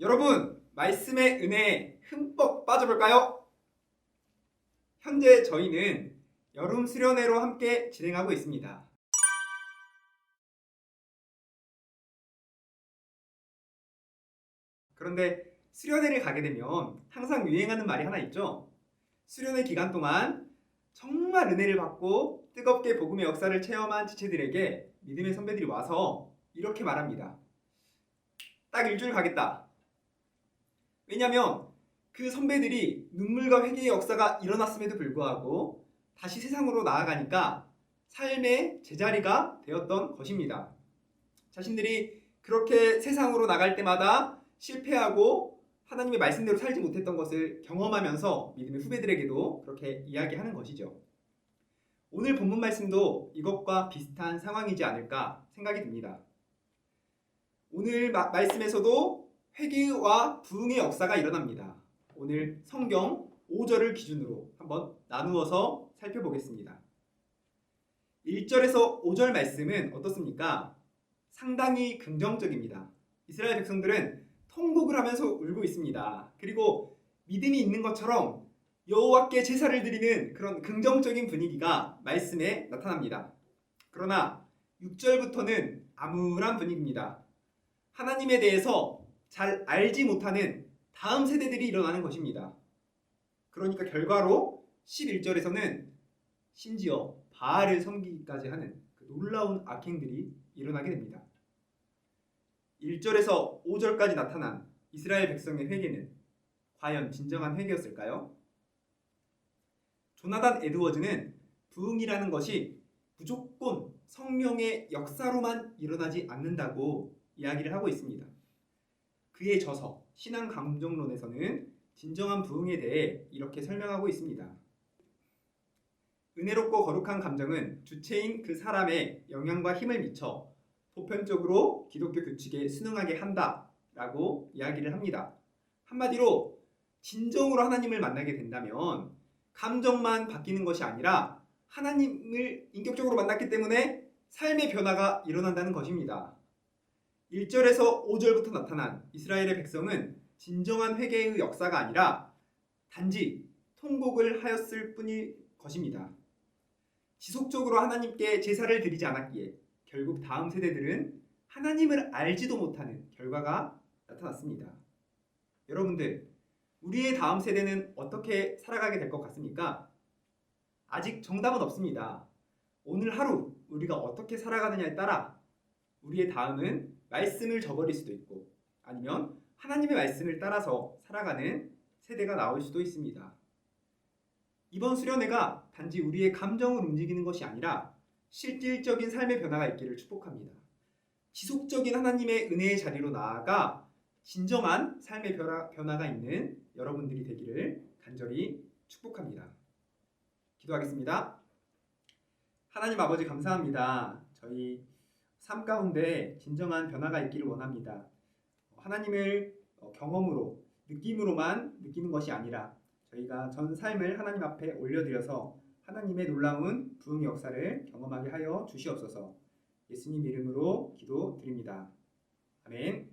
여러분, 말씀의 은혜에 흠뻑 빠져볼까요? 현재 저희는 여름 수련회로 함께 진행하고 있습니다. 그런데 수련회를 가게 되면 항상 유행하는 말이 하나 있죠. 수련회 기간 동안 정말 은혜를 받고 뜨겁게 복음의 역사를 체험한 지체들에게 믿음의 선배들이 와서 이렇게 말합니다. 딱 일주일 가겠다. 왜냐하면 그 선배들이 눈물과 회개의 역사가 일어났음에도 불구하고 다시 세상으로 나아가니까 삶의 제자리가 되었던 것입니다. 자신들이 그렇게 세상으로 나갈 때마다 실패하고 하나님의 말씀대로 살지 못했던 것을 경험하면서 믿음의 후배들에게도 그렇게 이야기하는 것이죠. 오늘 본문 말씀도 이것과 비슷한 상황이지 않을까 생각이 듭니다. 오늘 마- 말씀에서도 회개와 부흥의 역사가 일어납니다. 오늘 성경 5절을 기준으로 한번 나누어서 살펴보겠습니다. 1절에서 5절 말씀은 어떻습니까? 상당히 긍정적입니다. 이스라엘 백성들은 통곡을 하면서 울고 있습니다. 그리고 믿음이 있는 것처럼 여호와께 제사를 드리는 그런 긍정적인 분위기가 말씀에 나타납니다. 그러나 6절부터는 암울한 분위기입니다. 하나님에 대해서 잘 알지 못하는 다음 세대들이 일어나는 것입니다. 그러니까 결과로 11절에서는 심지어 바알을 섬기기까지 하는 그 놀라운 악행들이 일어나게 됩니다. 1절에서 5절까지 나타난 이스라엘 백성의 회개는 과연 진정한 회개였을까요? 조나단 에드워즈는 부흥이라는 것이 무조건 성령의 역사로만 일어나지 않는다고 이야기를 하고 있습니다. 그의 저서 신앙 감정론에서는 진정한 부흥에 대해 이렇게 설명하고 있습니다. 은혜롭고 거룩한 감정은 주체인 그 사람의 영향과 힘을 미쳐 보편적으로 기독교 규칙에 순응하게 한다라고 이야기를 합니다. 한마디로 진정으로 하나님을 만나게 된다면 감정만 바뀌는 것이 아니라 하나님을 인격적으로 만났기 때문에 삶의 변화가 일어난다는 것입니다. 1절에서 5절부터 나타난 이스라엘의 백성은 진정한 회개의 역사가 아니라 단지 통곡을 하였을 뿐일 것입니다. 지속적으로 하나님께 제사를 드리지 않았기에 결국 다음 세대들은 하나님을 알지도 못하는 결과가 나타났습니다. 여러분들, 우리의 다음 세대는 어떻게 살아가게 될 것 같습니까? 아직 정답은 없습니다. 오늘 하루 우리가 어떻게 살아가느냐에 따라 우리의 다음은 말씀을 저버릴 수도 있고 아니면 하나님의 말씀을 따라서 살아가는 세대가 나올 수도 있습니다. 이번 수련회가 단지 우리의 감정을 움직이는 것이 아니라 실질적인 삶의 변화가 있기를 축복합니다. 지속적인 하나님의 은혜의 자리로 나아가 진정한 삶의 변화, 변화가 있는 여러분들이 되기를 간절히 축복합니다. 기도하겠습니다. 하나님 아버지 감사합니다. 저희 삶 가운데 진정한 변화가 있기를 원합니다. 하나님을 어, 경험으로 느낌으로만 느끼는 것이 아니라 저희가 전 삶을 하나님 앞에 올려드려서 하나님의 놀라운 부흥 역사를 경험하게 하여 주시옵소서. 예수님 이름으로 기도드립니다. 아멘.